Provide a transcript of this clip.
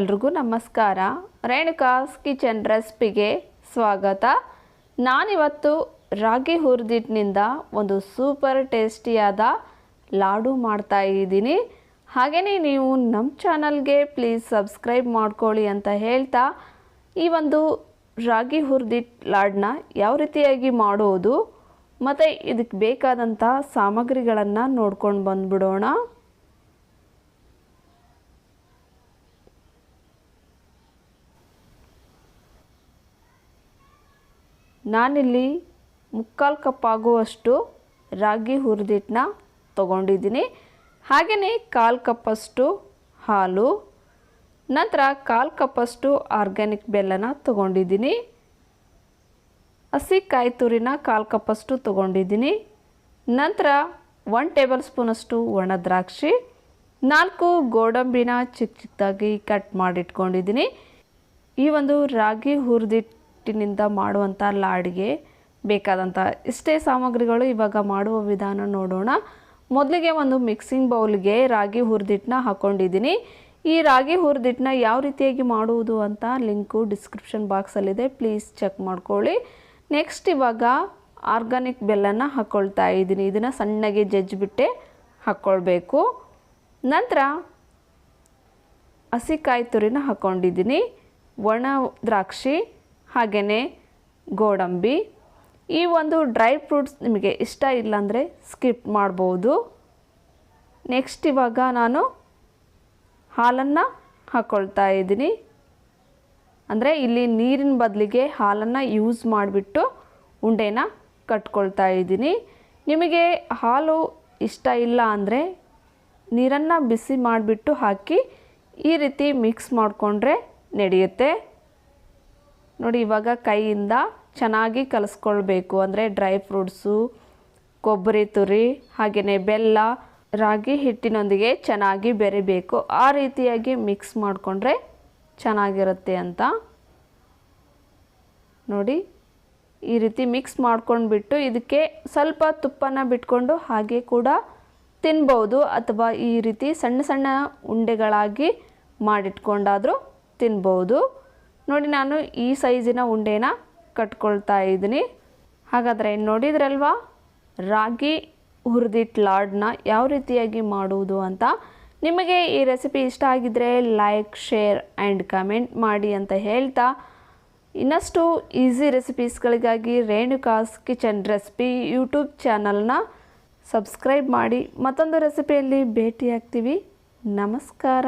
ಎಲ್ರಿಗೂ ನಮಸ್ಕಾರ. ರೇಣುಕಾಸ್ ಕಿಚನ್ ರೆಸಿಪಿಗೆ ಸ್ವಾಗತ. ನಾನಿವತ್ತು ರಾಗಿ ಹುರಿದಿಟ್ಟಿನಿಂದ ಒಂದು ಸೂಪರ್ ಟೇಸ್ಟಿಯಾದ ಲಾಡು ಮಾಡ್ತಾ ಇದ್ದೀನಿ. ಹಾಗೆಯೇ ನೀವು ನಮ್ಮ ಚಾನಲ್ಗೆ ಪ್ಲೀಸ್ ಸಬ್ಸ್ಕ್ರೈಬ್ ಮಾಡ್ಕೊಳ್ಳಿ ಅಂತ ಹೇಳ್ತಾ ಈ ಒಂದು ರಾಗಿ ಹುರಿದಿಟ್ಟು ಲಾಡನ್ನ ಯಾವ ರೀತಿಯಾಗಿ ಮಾಡೋದು ಮತ್ತು ಇದಕ್ಕೆ ಬೇಕಾದಂಥ ಸಾಮಗ್ರಿಗಳನ್ನು ನೋಡ್ಕೊಂಡು ಬಂದುಬಿಡೋಣ. ನಾನಿಲ್ಲಿ ಮುಕ್ಕಾಲು ಕಪ್ ಆಗುವಷ್ಟು ರಾಗಿ ಹುರಿದಿಟ್ಟನ್ನ ತೊಗೊಂಡಿದ್ದೀನಿ. ಹಾಗೆಯೇ ಕಾಲು ಕಪ್ಪಷ್ಟು ಹಾಲು, ನಂತರ ಕಾಲು ಕಪ್ಪಷ್ಟು ಆರ್ಗ್ಯಾನಿಕ್ ಬೆಲ್ಲನ ತೊಗೊಂಡಿದ್ದೀನಿ. ಹಸಿ ಕಾಯಿ ತುರಿನ ಕಾಲು ಕಪ್ಪಷ್ಟು ತೊಗೊಂಡಿದ್ದೀನಿ. ನಂತರ ಒನ್ ಟೇಬಲ್ ಸ್ಪೂನಷ್ಟು ಒಣ ದ್ರಾಕ್ಷಿ, ನಾಲ್ಕು ಗೋಡಂಬಿನ ಚಿಕ್ಕ ಚಿಕ್ಕದಾಗಿ ಕಟ್ ಮಾಡಿಟ್ಕೊಂಡಿದ್ದೀನಿ. ಈ ಒಂದು ರಾಗಿ ಹುರಿದಿಟ್ಟಿನಿಂದ ಮಾಡುವಂಥ ಲಾಡಿಗೆ ಬೇಕಾದಂಥ ಇಷ್ಟೇ ಸಾಮಗ್ರಿಗಳು ಇವಾಗ ಮಾಡುವ ವಿಧಾನ ನೋಡೋಣ. ಮೊದಲಿಗೆ ಒಂದು ಮಿಕ್ಸಿಂಗ್ ಬೌಲ್ಗೆ ರಾಗಿ ಹುರಿದಿಟ್ಟನ್ನ ಹಾಕ್ಕೊಂಡಿದ್ದೀನಿ ಈ ರಾಗಿ ಹುರಿದಿಟ್ಟನ್ನ ಯಾವ ರೀತಿಯಾಗಿ ಮಾಡುವುದು ಅಂತ ಲಿಂಕು ಡಿಸ್ಕ್ರಿಪ್ಷನ್ ಬಾಕ್ಸಲ್ಲಿದೆ ಪ್ಲೀಸ್ ಚೆಕ್ ಮಾಡ್ಕೊಳ್ಳಿ. ನೆಕ್ಸ್ಟ್ ಇವಾಗ ಆರ್ಗಾನಿಕ್ ಬೆಲ್ಲನ ಹಾಕ್ಕೊಳ್ತಾ ಇದ್ದೀನಿ. ಇದನ್ನು ಸಣ್ಣಗೆ ಜಜ್ಜಿಬಿಟ್ಟೆ ಹಾಕ್ಕೊಳ್ಬೇಕು ನಂತರ ಹಸಿ ಕಾಯಿ ತುರಿನ ಹಾಕ್ಕೊಂಡಿದ್ದೀನಿ ಒಣ ದ್ರಾಕ್ಷಿ ಹಾಗೆಯೇ ಗೋಡಂಬಿ. ಈ ಒಂದು ಡ್ರೈ ಫ್ರೂಟ್ಸ್ ನಿಮಗೆ ಇಷ್ಟ ಇಲ್ಲಾಂದರೆ ಸ್ಕಿಪ್ ಮಾಡ್ಬೋದು. ನೆಕ್ಸ್ಟ್ ಇವಾಗ ನಾನು ಹಾಲನ್ನು ಹಾಕ್ಕೊಳ್ತಾ ಇದ್ದೀನಿ. ಅಂದರೆ ಇಲ್ಲಿ ನೀರಿನ ಬದಲಿಗೆ ಹಾಲನ್ನು ಯೂಸ್ ಮಾಡಿಬಿಟ್ಟು ಉಂಡೆನ ಕಟ್ಕೊಳ್ತಾ ಇದ್ದೀನಿ. ನಿಮಗೆ ಹಾಲು ಇಷ್ಟ ಇಲ್ಲ ಅಂದರೆ ನೀರನ್ನು ಬಿಸಿ ಮಾಡಿಬಿಟ್ಟು ಹಾಕಿ ಈ ರೀತಿ ಮಿಕ್ಸ್ ಮಾಡಿಕೊಂಡ್ರೆ ನಡೆಯುತ್ತೆ. ನೋಡಿ, ಇವಾಗ ಕೈಯಿಂದ ಚೆನ್ನಾಗಿ ಕಲಿಸ್ಕೊಳ್ಬೇಕು. ಅಂದರೆ ಡ್ರೈ ಫ್ರೂಟ್ಸು ಕೊಬ್ಬರಿ ತುರಿ ಹಾಗೆಯೇ ಬೆಲ್ಲ, ರಾಗಿ ಹಿಟ್ಟಿನೊಂದಿಗೆ ಚೆನ್ನಾಗಿ ಬೆರಿಬೇಕು. ಆ ರೀತಿಯಾಗಿ ಮಿಕ್ಸ್ ಮಾಡಿಕೊಂಡ್ರೆ ಚೆನ್ನಾಗಿರುತ್ತೆ ಅಂತ ನೋಡಿ ಈ ರೀತಿ ಮಿಕ್ಸ್ ಮಾಡ್ಕೊಂಡ್ಬಿಟ್ಟು ಇದಕ್ಕೆ ಸ್ವಲ್ಪ ತುಪ್ಪನ ಬಿಟ್ಕೊಂಡು ಹಾಗೆ ಕೂಡ ತಿನ್ಬೋದು ಅಥವಾ ಈ ರೀತಿ ಸಣ್ಣ ಸಣ್ಣ ಉಂಡೆಗಳಾಗಿ ಮಾಡಿಟ್ಕೊಂಡಾದರೂ ತಿನ್ಬೋದು. ನೋಡಿ ನಾನು ಈ ಸೈಜಿನ ಉಂಡೆನ ಕಟ್ಕೊಳ್ತಾ ಇದ್ದೀನಿ. ಹಾಗಾದರೆ ನೋಡಿದ್ರಲ್ವಾ? ರಾಗಿ ಹುರಿದಿಟ್ಟು ಲಾಡ್ನ ಯಾವ ರೀತಿಯಾಗಿ ಮಾಡುವುದು ಅಂತ ನಿಮಗೆ ಈ ರೆಸಿಪಿ ಇಷ್ಟ ಆಗಿದ್ದರೆ ಲೈಕ್ ಶೇರ್ ಆ್ಯಂಡ್ ಕಮೆಂಟ್ ಮಾಡಿ ಅಂತ ಹೇಳ್ತಾ ಇನ್ನಷ್ಟು ಈಸಿ ರೆಸಿಪೀಸ್ಗಳಿಗಾಗಿ ರೇಣುಕಾಸ್ ಕಿಚನ್ ರೆಸಿಪಿ ಯೂಟ್ಯೂಬ್ ಚಾನಲ್ನ ಸಬ್ಸ್ಕ್ರೈಬ್ ಮಾಡಿ ಮತ್ತೊಂದು ರೆಸಿಪಿಯಲ್ಲಿ ಭೇಟಿಯಾಗ್ತೀವಿ. ನಮಸ್ಕಾರ.